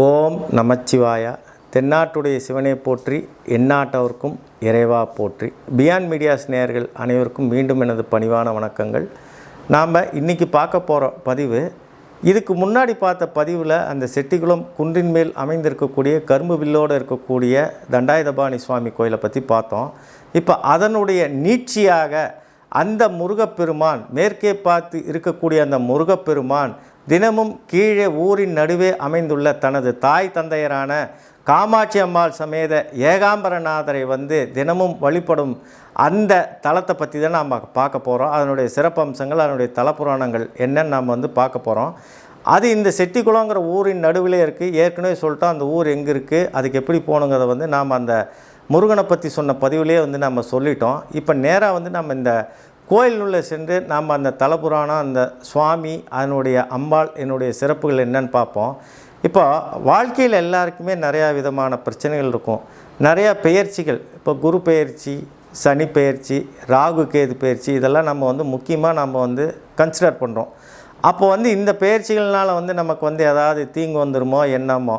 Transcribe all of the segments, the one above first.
ஓம் நமச்சிவாயா. தென்னாட்டுடைய சிவனை போற்றி எந்நாட்டவர்க்கும் இறைவா போற்றி. பியான் மீடியாஸ் நேயர்கள் அனைவருக்கும் மீண்டும் எனது பணிவான வணக்கங்கள். நாம் இன்றைக்கி பார்க்க போகிற பதிவு இதுக்கு முன்னாடி பார்த்த பதிவில் அந்த செட்டிகுளம் குன்றின் மேல் அமைந்திருக்கக்கூடிய கரும்பு வில்லோடு இருக்கக்கூடிய தண்டாயுதபாணி சுவாமி கோயிலை பற்றி பார்த்தோம். இப்போ அதனுடைய நீட்சியாக அந்த முருகப்பெருமான் மேற்கே பார்த்து இருக்கக்கூடிய அந்த முருகப்பெருமான் தினமும் கீழே ஊரின் நடுவே அமைந்துள்ள தனது தாய் தந்தையரான காமாட்சி அம்மாள் சமேத ஏகாம்பரநாதரை வந்து தினமும் வழிபடும் அந்த தளத்தை பற்றி தான் நாம் பார்க்க போகிறோம் அதனுடைய சிறப்பம்சங்கள் அதனுடைய தலப்புராணங்கள் என்னன்னு நாம் வந்து பார்க்க போகிறோம் அது இந்த செட்டிக்குளங்கிற ஊரின் நடுவிலே இருக்குது ஏற்கனவே சொல்லிட்டோம் அந்த ஊர் எங்கே இருக்குது அதுக்கு எப்படி போகணுங்கிறத வந்து நாம் அந்த முருகனை பற்றி சொன்ன பதிவிலே வந்து நம்ம சொல்லிட்டோம். இப்போ நேராக வந்து நம்ம இந்த கோயிலுள்ளே சென்று நாம் அந்த தலபுராணம் அந்த சுவாமி அதனுடைய அம்பாள் என்னுடைய சிறப்புகள் என்னன்னு பார்ப்போம். இப்போ வாழ்க்கையில் எல்லாருக்குமே நிறையா விதமான பிரச்சனைகள் இருக்கும். நிறையா பெயர்ச்சிகள். இப்போ குரு பெயர்ச்சி சனி பெயர்ச்சி ராகு கேது பெயர்ச்சி இதெல்லாம் நம்ம வந்து முக்கியமாக நம்ம வந்து கன்சிடர் பண்ணுறோம். அப்போ வந்து இந்த பெயர்ச்சிகள்னால் வந்து நமக்கு வந்து ஏதாவது தீங்கு வந்துருமோ என்னமோ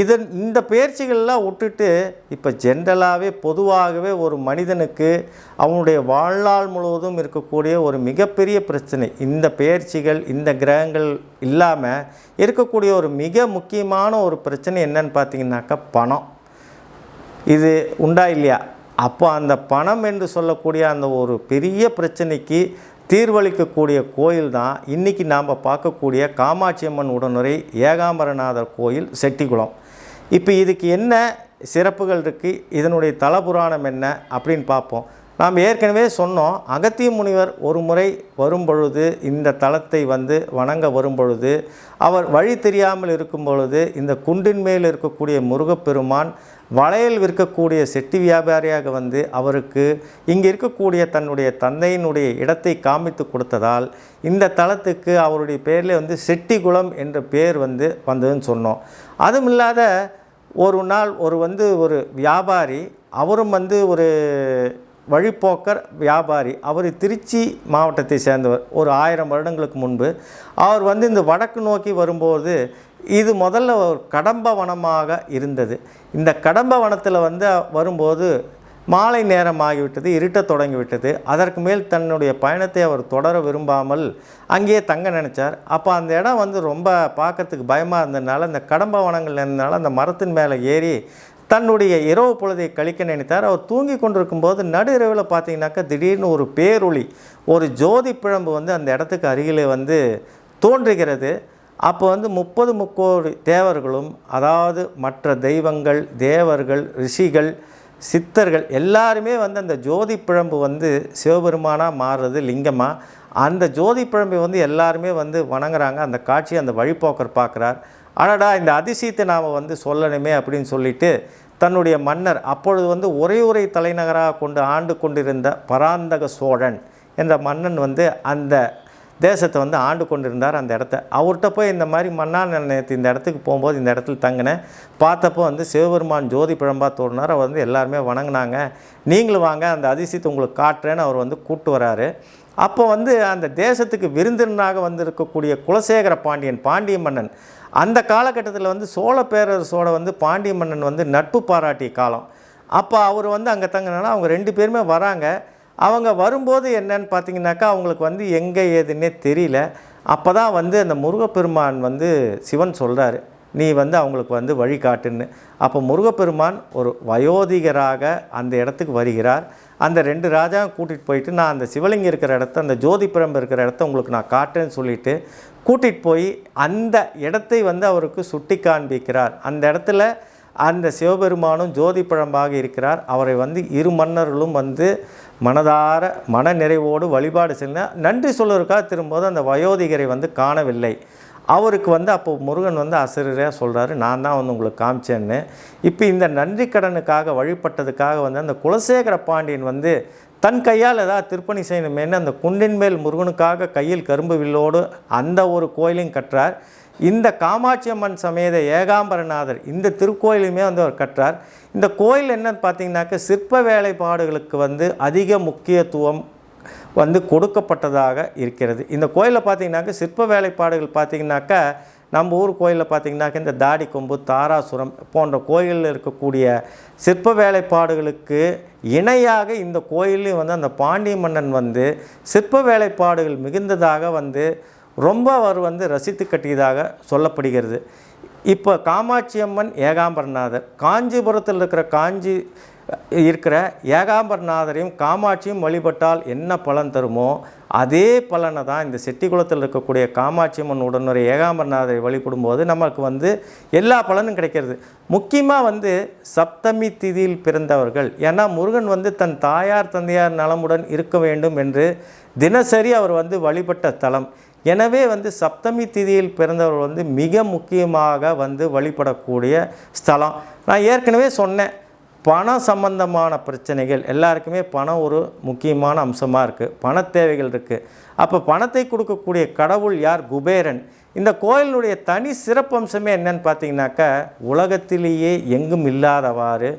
இதன் இந்த பயிற்சிகள்லாம் விட்டுட்டு இப்போ ஜென்ரலாகவே பொதுவாகவே ஒரு மனிதனுக்கு அவனுடைய வாழ்நாள் முழுவதும் இருக்கக்கூடிய ஒரு மிகப்பெரிய பிரச்சனை. இந்த பயிற்சிகள் இந்த கிரகங்கள் இல்லாமல் இருக்கக்கூடிய ஒரு மிக முக்கியமான ஒரு பிரச்சனை என்னன்னு பார்த்தீங்கன்னாக்கா பணம். இது உண்டா இல்லையா? அப்போ அந்த பணம் என்று சொல்லக்கூடிய அந்த ஒரு பெரிய பிரச்சனைக்கு தீர்வளிக்கக்கூடிய கோயில் தான் இன்றைக்கி நாம் பார்க்கக்கூடிய காமாட்சி அம்மன் உடனுரை ஏகாம்பரநாதர் கோயில் செட்டிக்குளம் இப்போ இதுக்கு என்ன சிறப்புகள் இருக்குது இதனுடைய தலபுராணம் என்ன? அப்படின்னு பார்ப்போம். நாம் ஏற்கனவே சொன்னோம் அகத்திய முனிவர் ஒரு முறை வரும்பொழுது இந்த தலத்தை வந்து வணங்க வரும்பொழுது அவர் வழி தெரியாமல் இருக்கும் பொழுது இந்த குண்டின் மேல் இருக்கக்கூடிய முருகப்பெருமான் வளையல் விற்கக்கூடிய செட்டி வியாபாரியாக வந்து அவருக்கு இங்கே இருக்கக்கூடிய தன்னுடைய தந்தையினுடைய இடத்தை காமித்து கொடுத்ததால் இந்த தலத்துக்கு அவருடைய பேரில் வந்து செட்டிகுளம் என்ற பேர் வந்து வந்ததுன்னு சொன்னோம். அதுவும் இல்லாத ஒரு நாள் ஒரு வந்து ஒரு வியாபாரி அவரும் வந்து ஒரு வழிப்போக்கர் வியாபாரி அவர் திருச்சி மாவட்டத்தை சேர்ந்தவர். ஒரு ஆயிரம் வருடங்களுக்கு முன்பு அவர் வந்து இந்த வடக்கு நோக்கி வரும்போது இது முதல்ல ஒரு கடம்ப வனமாக இருந்தது. இந்த கடம்ப வனத்தில் வந்து வரும்போது மாலை நேரம் ஆகிவிட்டது இருட்டத் தொடங்கிவிட்டது. அதற்கு மேல் தன்னுடைய பயணத்தை அவர் தொடர விரும்பாமல் அங்கேயே தங்க நினச்சார். அப்போ அந்த இடம் வந்து ரொம்ப பார்க்கறதுக்கு பயமாக இருந்ததுனால அந்த கடம்ப வனங்கள் இருந்தனால அந்த மரத்தின் மேலே ஏறி தன்னுடைய இரவு பொழுதை கழிக்க நினைத்தார். அவர் தூங்கி கொண்டிருக்கும்போது நடு இரவில் பார்த்தீங்கன்னாக்கா திடீர்னு ஒரு பேரொளி ஒரு ஜோதி பிழம்பு வந்து அந்த இடத்துக்கு அருகிலே வந்து தோன்றுகிறது. அப்போ வந்து முப்பது முக்கோடி தேவர்களும் அதாவது மற்ற தெய்வங்கள் தேவர்கள் ரிஷிகள் சித்தர்கள் எல்லாருமே வந்து அந்த ஜோதி பிழம்பு வந்து சிவபெருமானாக மாறுறது லிங்கமாக அந்த ஜோதி பிழம்பை வந்து எல்லாருமே வந்து வணங்குறாங்க. அந்த காட்சி அந்த வழிபோக்கர் பார்க்குறார். அடடா இந்த அதிசயத்தை நாம் வந்து சொல்லணுமே அப்படின்னு சொல்லிட்டு தன்னுடைய மன்னர் அப்பொழுது வந்து ஒரே ஒரே தலைநகராக கொண்டு ஆண்டு கொண்டிருந்த பராந்தக சோழன் என்ற மன்னன் வந்து அந்த தேசத்தை வந்து ஆண்டு கொண்டிருந்தார் அந்த இடத்த. அவர்கிட்ட போய் இந்த மாதிரி மன்னா நிலையத்து இந்த இடத்துக்கு போகும்போது இந்த இடத்துல தங்கினேன். பார்த்தப்போ வந்து சிவபெருமான் ஜோதி பிழம்பா தோன்றினார் அவர் வந்து எல்லாருமே வணங்கினாங்க. நீங்களும் வாங்க அந்த அதிசயத்தை உங்களுக்கு காட்டுறேன்னு அவர் வந்து கூப்பிட்டு வராரு. அப்போ வந்து அந்த தேசத்துக்கு விருந்தினராக வந்திருக்கக்கூடிய குலசேகர பாண்டியன் பாண்டிய மன்னன் அந்த காலகட்டத்தில் வந்து சோழ பேரரசோட வந்து பாண்டிய மன்னன் வந்து நட்பு பாராட்டிய காலம். அப்போ அவர் வந்து அங்கே தங்கினால அவங்க ரெண்டு பேருமே வராங்க. அவங்க வரும்போது என்னன்னு பார்த்தீங்கன்னாக்கா அவங்களுக்கு வந்து எங்கே ஏதுன்னே தெரியல. அப்போ தான் வந்து அந்த முருகப்பெருமான் வந்து சிவன் சொல்கிறாரு நீ வந்து அவங்களுக்கு வந்து வழிகாட்டுன்னு அப்போ முருகப்பெருமான் ஒரு வயோதிகராக அந்த இடத்துக்கு வருகிறார். அந்த ரெண்டு ராஜாவும் கூட்டிகிட்டு போயிட்டு நான் அந்த சிவலிங்கம் இருக்கிற இடத்த அந்த ஜோதி பிரம்பு இருக்கிற இடத்த உங்களுக்கு நான் காட்டுறேன்னு சொல்லிட்டு கூட்டிகிட்டு போய் அந்த இடத்தை வந்து அவருக்கு சுட்டி காண்பிக்கிறார் அந்த இடத்துல அந்த சிவபெருமானும் ஜோதி பழம்பாக இருக்கிறார். அவரை வந்து இரு மன்னர்களும் வந்து மனதார மன நிறைவோடு வழிபாடு செல்ல நன்றி சொல்வதற்காக திரும்போது அந்த வயோதிகரை வந்து காணவில்லை. அவருக்கு வந்து அப்போ முருகன் வந்து அசிரியராக சொல்கிறாரு நான் தான் வந்து உங்களுக்கு காமிச்சேன்னு. இப்போ இந்த நன்றி கடனுக்காக வழிபட்டதுக்காக வந்து அந்த குலசேகர பாண்டியன் வந்து தன் கையால் ஏதாவது திருப்பணி செய்யணுமேனு அந்த குண்டின் மேல் முருகனுக்காக கையில் கரும்பு வில்லோடு அந்த ஒரு கோயிலையும் கட்டுறார். இந்த காமாட்சி அம்மன் சமேத ஏகாம்பரநாதர் இந்த திருக்கோயிலுமே வந்து அவர் கற்றார். இந்த கோயில் என்னன்னு பார்த்தீங்கன்னாக்க சிற்ப வேலைப்பாடுகளுக்கு வந்து அதிக முக்கியத்துவம் வந்து கொடுக்கப்பட்டதாக இருக்கிறது. இந்த கோயிலில் பார்த்தீங்கன்னாக்க சிற்ப வேலைப்பாடுகள் பார்த்திங்கனாக்கா நம்ம ஊர் கோயிலில் பார்த்திங்கனாக்கா இந்த தாடி கொம்பு தாராசுரம் போன்ற கோயிலில் இருக்கக்கூடிய சிற்ப வேலைப்பாடுகளுக்கு இணையாக இந்த கோயிலையும் வந்து அந்த பாண்டிய மன்னன் வந்து சிற்ப வேலைப்பாடுகள் மிகுந்ததாக வந்து ரொம்ப அவர் வந்து ரசித்து கட்டியதாக சொல்லப்படுகிறது. இப்போ காமாட்சி அம்மன் ஏகாம்பரநாதர் காஞ்சிபுரத்தில் இருக்கிற காஞ்சி இருக்கிற ஏகாம்பரநாதரையும் காமாட்சியும் வழிபட்டால் என்ன பலன் தருமோ அதே பலனை தான் இந்த செட்டிக்குளத்தில் இருக்கக்கூடிய காமாட்சி அம்மன் உடனுரை ஏகாம்பரநாதரை வழிபடும்போது நமக்கு வந்து எல்லா பலனும் கிடைக்கிறது. முக்கியமாக வந்து சப்தமி திதியில் பிறந்தவர்கள் ஏன்னா முருகன் வந்து தன் தாயார் தந்தையார் நலமுடன் இருக்க வேண்டும் என்று தினசரி அவர் வந்து வழிபட்ட தலம். எனவே வந்து சப்தமி திதியில் பிறந்தவர்கள் வந்து மிக முக்கியமாக வந்து வழிபடக்கூடிய ஸ்தலம். நான் ஏற்கனவே சொன்னேன் பணம் சம்பந்தமான பிரச்சனைகள் எல்லாருக்குமே பணம் ஒரு முக்கியமான அம்சமாக இருக்குது பண தேவைகள் இருக்குது அப்போ பணத்தை கொடுக்கக்கூடிய கடவுள் யார்? குபேரன். இந்த கோயிலினுடைய தனி சிறப்பம்சமே என்னன்னு பார்த்தீங்கன்னாக்கா உலகத்திலேயே எங்கும் இல்லாதவாறு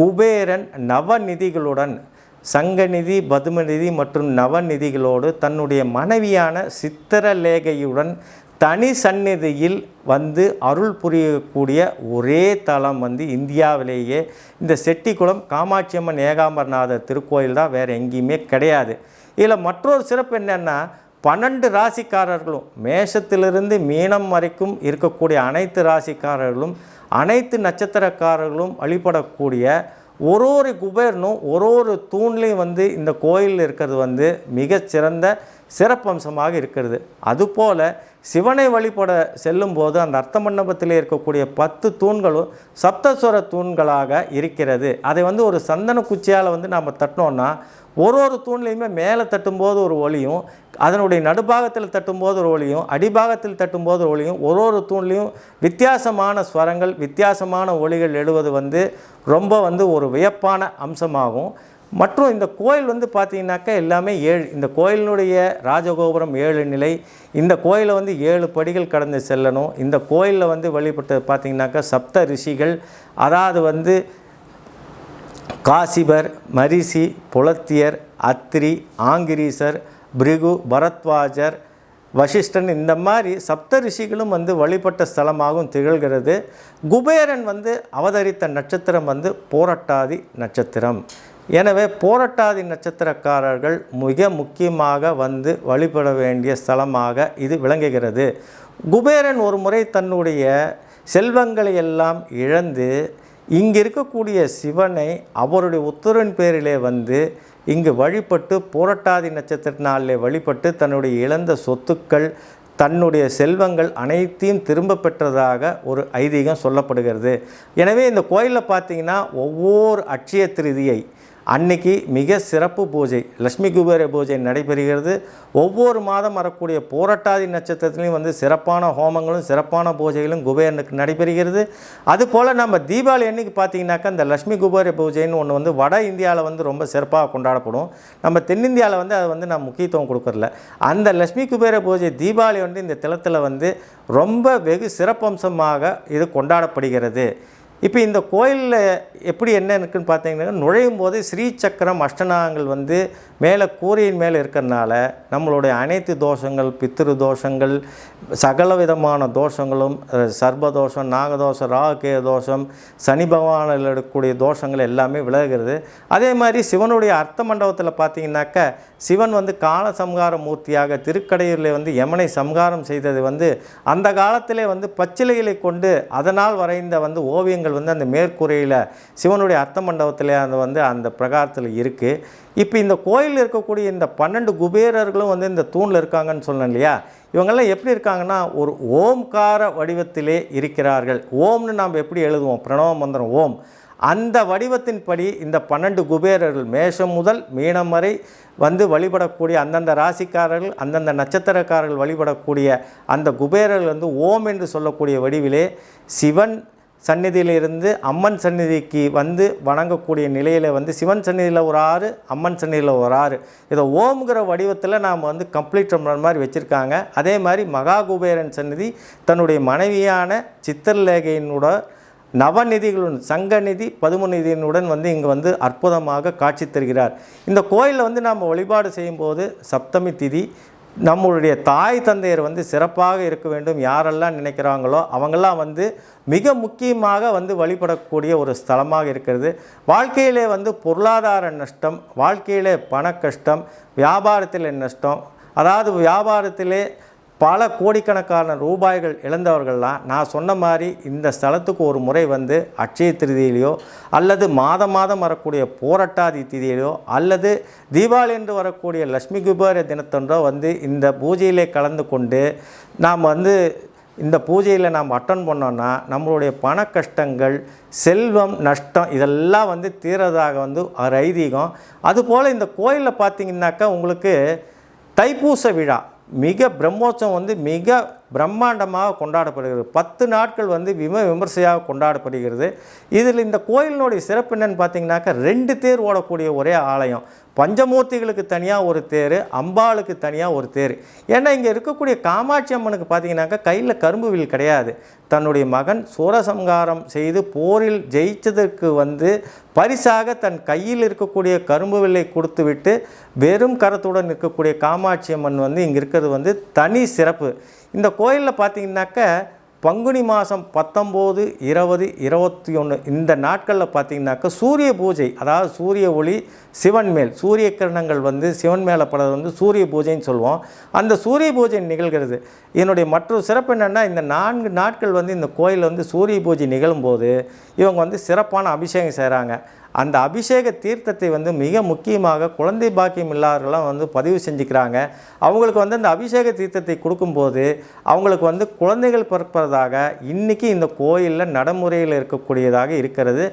குபேரன் நவநிதிகளுடன் சங்கநிதி பதுமநிதி மற்றும் நவநிதிகளோடு தன்னுடைய மனைவியான சித்திரலேகையுடன் தனி சந்நிதியில் வந்து அருள் புரியக்கூடிய ஒரே தலம் வந்து இந்தியாவிலேயே. இந்த செட்டிக்குளம் காமாட்சியம்மன் ஏகாம்பரநாதர் திருக்கோயில் தான் வேறு எங்கேயுமே கிடையாது. இதில் மற்றொரு சிறப்பு என்னென்னா பன்னெண்டு ராசிக்காரர்களும் மேஷத்திலிருந்து மீனம் வரைக்கும் இருக்கக்கூடிய அனைத்து ராசிக்காரர்களும் அனைத்து நட்சத்திரக்காரர்களும் வழிபடக்கூடிய ஒரு ஒரு குபேரனும் ஒரு ஒரு தூண்லேயும் வந்து இந்த கோயிலில் இருக்கிறது வந்து மிகச்சிறந்த சிறப்பம்சமாக இருக்கிறது. அதுபோல் சிவனை வழிபட செல்லும்போது அந்த அர்த்த மண்டபத்தில் இருக்கக்கூடிய பத்து தூண்களும் சப்தஸ்வர தூண்களாக இருக்கிறது. அதை வந்து ஒரு சந்தன குச்சியால் வந்து நாம் தட்டினோன்னா ஒரு ஒரு தூண்லேயுமே மேலே தட்டும்போது ஒரு ஒளியும் அதனுடைய நடுபாகத்தில் தட்டும்போது ஒரு ஒளியும் அடிபாகத்தில் தட்டும்போது ஒரு ஒளியும் ஒரு ஒரு தூண்லேயும் வித்தியாசமான ஸ்வரங்கள் வித்தியாசமான ஒளிகள் எழுவது வந்து ரொம்ப வந்து ஒரு வியப்பான அம்சமாகும். மற்றும் இந்த கோயில் வந்து பார்த்தீங்கன்னாக்கா எல்லாமே ஏழு இந்த கோயிலினுடைய ராஜகோபுரம் ஏழு நிலை இந்த கோயிலை வந்து ஏழு படிகள் கடந்து செல்லணும் இந்த கோயிலில் வந்து வழிபட்டு பார்த்திங்கனாக்கா சப்த ரிஷிகள் அதாவது வந்து காசிபர் மரிசி புலத்தியர் அத்திரி ஆங்கிரீசர் பிரிகு பரத்வாஜர் வசிஷ்டன் இந்த மாதிரி சப்த ரிஷிகளும் வந்து வழிபட்ட ஸ்தலமாகவும் திகழ்கிறது. குபேரன் வந்து அவதரித்த நட்சத்திரம் வந்து போரட்டாதி நட்சத்திரம். எனவே போரட்டாதி நட்சத்திரக்காரர்கள் மிக முக்கியமாக வந்து வழிபட வேண்டிய ஸ்தலமாக இது விளங்குகிறது. குபேரன் ஒரு முறை தன்னுடைய செல்வங்களை எல்லாம் இழந்து இங்கே இருக்கக்கூடிய சிவனை அவருடைய உத்தரவின் பேரிலே வந்து இங்கு வழிபட்டு போரட்டாதி நட்சத்திர நாளிலே வழிபட்டு தன்னுடைய இழந்த சொத்துக்கள் தன்னுடைய செல்வங்கள் அனைத்தையும் திரும்ப பெற்றதாக ஒரு ஐதீகம் சொல்லப்படுகிறது. எனவே இந்த கோயிலில் பார்த்தீங்கன்னா ஒவ்வொரு அட்சய திருதியை அன்னைக்கு மிக சிறப்பு பூஜை லக்ஷ்மி குபேர பூஜை நடைபெறுகிறது. ஒவ்வொரு மாதம் வரக்கூடிய போராட்டாதி நட்சத்திரத்துலேயும் வந்து சிறப்பான ஹோமங்களும் சிறப்பான பூஜைகளும் குபேரனுக்கு நடைபெறுகிறது. அதுபோல் நம்ம தீபாவளி அன்னைக்கு பார்த்தீங்கன்னாக்கா இந்த லட்சுமி குபேர பூஜைன்னு ஒன்று வந்து வட இந்தியாவில் வந்து ரொம்ப சிறப்பாக கொண்டாடப்படும். நம்ம தென்னிந்தியாவில் வந்து அது வந்து நான் முக்கியத்துவம் கொடுக்கறதில்ல. அந்த லட்சுமி குபேர பூஜை தீபாவளி வந்து இந்த தலத்தில் வந்து ரொம்ப வெகு சிறப்பம்சமாக இது கொண்டாடப்படுகிறது. இப்போ இந்த கோயிலில் எப்படி என்ன இருக்குன்னு பார்த்தீங்கன்னா நுழையும் போது ஸ்ரீ சக்கரம் அஷ்டநாகங்கள் வந்து மேலே கூரையின் மேலே இருக்கிறனால நம்மளுடைய அனைத்து தோஷங்கள் பித்திரு தோஷங்கள் சகல விதமான தோஷங்களும் சர்பதோஷம் நாகதோஷம் ராககே தோஷம் சனி பகவானில் இருக்கக்கூடிய தோஷங்கள் எல்லாமே விலகுகிறது. அதே மாதிரி சிவனுடைய அர்த்த மண்டபத்தில் பார்த்தீங்கன்னாக்க சிவன் வந்து கால சம்ஹார மூர்த்தியாக திருக்கடையூரில் வந்து யமனை சம்ஹாரம் செய்தது வந்து அந்த காலத்திலே வந்து பச்சிலைகளை கொண்டு அதனால் வரைந்த வந்து ஓவியங்கள் வந்து அந்த மேற்கூரையில் சிவனுடைய அர்த்த மண்டபத்தில் அது வந்து அந்த பிரகாரத்தில் இருக்குது இப்போ இந்த கோயிலில் இருக்கக்கூடிய இந்த பன்னெண்டு குபேரர்களும் வந்து இந்த தூணில் இருக்காங்கன்னு சொன்னேன் இல்லையா? இவங்கெல்லாம் எப்படி இருக்காங்கன்னா ஒரு ஓம்கார வடிவத்திலே இருக்கிறார்கள். ஓம்னு நாம் எப்படி எழுதுவோம்? பிரணவ மந்திரம் ஓம். அந்த வடிவத்தின்படி இந்த பன்னெண்டு குபேரர்கள் மேஷம் முதல் மீனம் வரை வந்து வழிபடக்கூடிய அந்தந்த ராசிக்காரர்கள் அந்தந்த நட்சத்திரக்காரர்கள் வழிபடக்கூடிய அந்த குபேரர்கள் வந்து ஓம் என்று சொல்லக்கூடிய வடிவிலே சிவன் சந்நிதியிலிருந்து அம்மன் சந்நிதிக்கு வந்து வணங்கக்கூடிய நிலையில் வந்து சிவன் சந்நிதியில் ஒரு ஆறு அம்மன் சந்நிதியில் ஒரு ஆறு. இதை ஓம்ங்கிற வடிவத்தில் நாம் வந்து கம்ப்ளீட் பண்ணுற மாதிரி வச்சுருக்காங்க. அதே மாதிரி மகா குபேரன் சந்நிதி தன்னுடைய மனைவியான சித்திரலேகையினோட நவநிதிகளுடன் சங்கநிதி பதுமநிதியினுடன் வந்து இங்கே வந்து அற்புதமாக காட்சி தருகிறார். இந்த கோயிலில் வந்து நாம் வழிபாடு செய்யும்போது சப்தமி திதி நம்மளுடைய தாய் தந்தையர் வந்து சிறப்பாக இருக்க வேண்டும் யாரெல்லாம் நினைக்கிறாங்களோ அவங்கெல்லாம் வந்து மிக முக்கியமாக வந்து வழிபடக்கூடிய ஒரு ஸ்தலமாக இருக்கிறது. வாழ்க்கையிலே வந்து பொருளாதார நஷ்டம் வாழ்க்கையிலே பண கஷ்டம் வியாபாரத்தில் நஷ்டம். அதாவது வியாபாரத்திலே பல கோடிக்கணக்கான ரூபாய்கள் இழந்தவர்கள்லாம் நான் சொன்ன மாதிரி இந்த ஸ்தலத்துக்கு ஒரு முறை வந்து அட்சய திருதியிலையோ அல்லது மாதம் மாதம் வரக்கூடிய போராட்டாதி திதியிலையோ அல்லது தீபாவளி என்று வரக்கூடிய லட்சுமி குபேர தினத்தன்றோ வந்து இந்த பூஜையிலே கலந்து கொண்டு நாம் வந்து இந்த பூஜையில் நாம் அட்டன் பண்ணோன்னா நம்மளுடைய பண கஷ்டங்கள் செல்வம் நஷ்டம் இதெல்லாம் வந்து தீரதாக வந்து ஒரு ஐதீகம். அதுபோல் இந்த கோயிலில் பார்த்தீங்கன்னாக்கா உங்களுக்கு தைப்பூச விழா மிக பிரம்மோற்சவம் வந்து மிக பிரம்மாண்டமாக கொண்டாடப்படுகிறது. பத்து நாட்கள் வந்து விம விமர்சையாக கொண்டாடப்படுகிறது. இதில் இந்த கோயிலினுடைய சிறப்பு என்னன்னு பார்த்தீங்கன்னாக்கா ரெண்டு தேர் ஓடக்கூடிய ஒரே ஆலயம். பஞ்சமூர்த்திகளுக்கு தனியாக ஒரு தேர் அம்பாளுக்கு தனியாக ஒரு தேர். ஏன்னா இங்கே இருக்கக்கூடிய காமாட்சி அம்மனுக்கு பார்த்தீங்கன்னாக்கா கையில் கரும்பு வில் கிடையாது. தன்னுடைய மகன் சூரசம்காரம் செய்து போரில் ஜெயித்ததற்கு வந்து பரிசாக தன் கையில் இருக்கக்கூடிய கரும்பு வில்லை கொடுத்துவிட்டு வெறும் கரத்துடன் இருக்கக்கூடிய காமாட்சி அம்மன் வந்து இங்கே இருக்கிறது வந்து தனி சிறப்பு. இந்த கோயிலில் பார்த்தீங்கன்னாக்க பங்குனி மாதம் பத்தொம்போது இருபது இருபத்தி ஒன்று இந்த நாட்களில் பார்த்தீங்கன்னாக்கா சூரிய பூஜை அதாவது சூரிய ஒளி சிவன் மேல் சூரிய கிரணங்கள் வந்து சிவன் மேலே படுறது வந்து சூரிய பூஜைன்னு சொல்லுவோம். அந்த சூரிய பூஜை நிகழ்கிறது. என்னுடைய மற்றொரு சிறப்பு என்னென்னா இந்த நான்கு நாட்கள் வந்து இந்த கோயிலில் வந்து சூரிய பூஜை நிகழும்போது இவங்க வந்து சிறப்பான அபிஷேகம் செய்கிறாங்க அந்த அபிஷேக தீர்த்தத்தை வந்து மிக முக்கியமாக குழந்தை பாக்கியம் இல்லாதவர்களாம் வந்து பதிவு செஞ்சுக்கிறாங்க. அவங்களுக்கு வந்து அந்த அபிஷேக தீர்த்தத்தை கொடுக்கும்போது அவங்களுக்கு வந்து குழந்தைகள் பிறப்பதாக இன்றைக்கி இந்த கோயிலில் நடைமுறையில் இருக்கக்கூடியதாக இருக்கிறது.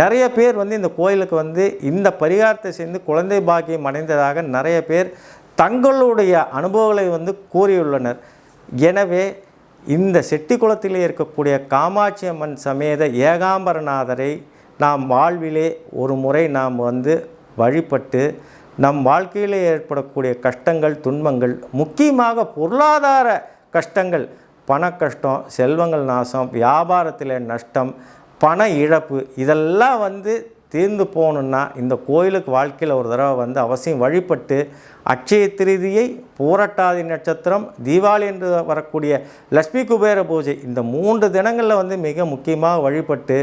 நிறைய பேர் வந்து இந்த கோயிலுக்கு வந்து இந்த பரிகாரத்தை செய்து குழந்தை பாக்கியம் அடைந்ததாக நிறைய பேர் தங்களுடைய அனுபவங்களை வந்து கூறியுள்ளனர். எனவே இந்த செட்டிக்குளத்திலே இருக்கக்கூடிய காமாட்சி அம்மன் சமேத ஏகாம்பரநாதரை நாம் வாழ்விலே ஒரு முறை நாம் வந்து வழிபட்டு நம் வாழ்க்கையில் ஏற்படக்கூடிய கஷ்டங்கள் துன்பங்கள் முக்கியமாக பொருளாதார கஷ்டங்கள் பண கஷ்டம் செல்வங்கள் நாசம் வியாபாரத்தில் நஷ்டம் பண இழப்பு இதெல்லாம் வந்து தீர்ந்து போகணுன்னா இந்த கோயிலுக்கு வாழ்க்கையில் ஒரு தடவை வந்து அவசியம் வழிபட்டு அட்சய திருதியை பூரட்டாதி நட்சத்திரம் தீபாவளி என்று வரக்கூடிய லட்சுமி குபேர பூஜை இந்த மூன்று தினங்களில் வந்து மிக முக்கியமாக வழிபட்டு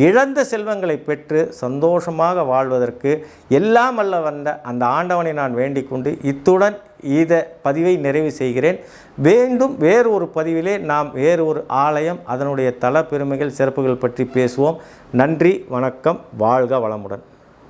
இழந்த செல்வங்களை பெற்று சந்தோஷமாக வாழ்வதற்கு எல்லாம் அல்ல வந்த அந்த ஆண்டவனை நான் வேண்டிக் கொண்டு இத்துடன் இத பதிவை நிறைவு செய்கிறேன். வேண்டும் வேறு ஒரு பதிவிலே நாம் வேறு ஒரு ஆலயம் அதனுடைய தல பெருமைகள் சிறப்புகள் பற்றி பேசுவோம். நன்றி வணக்கம் வாழ்க வளமுடன்.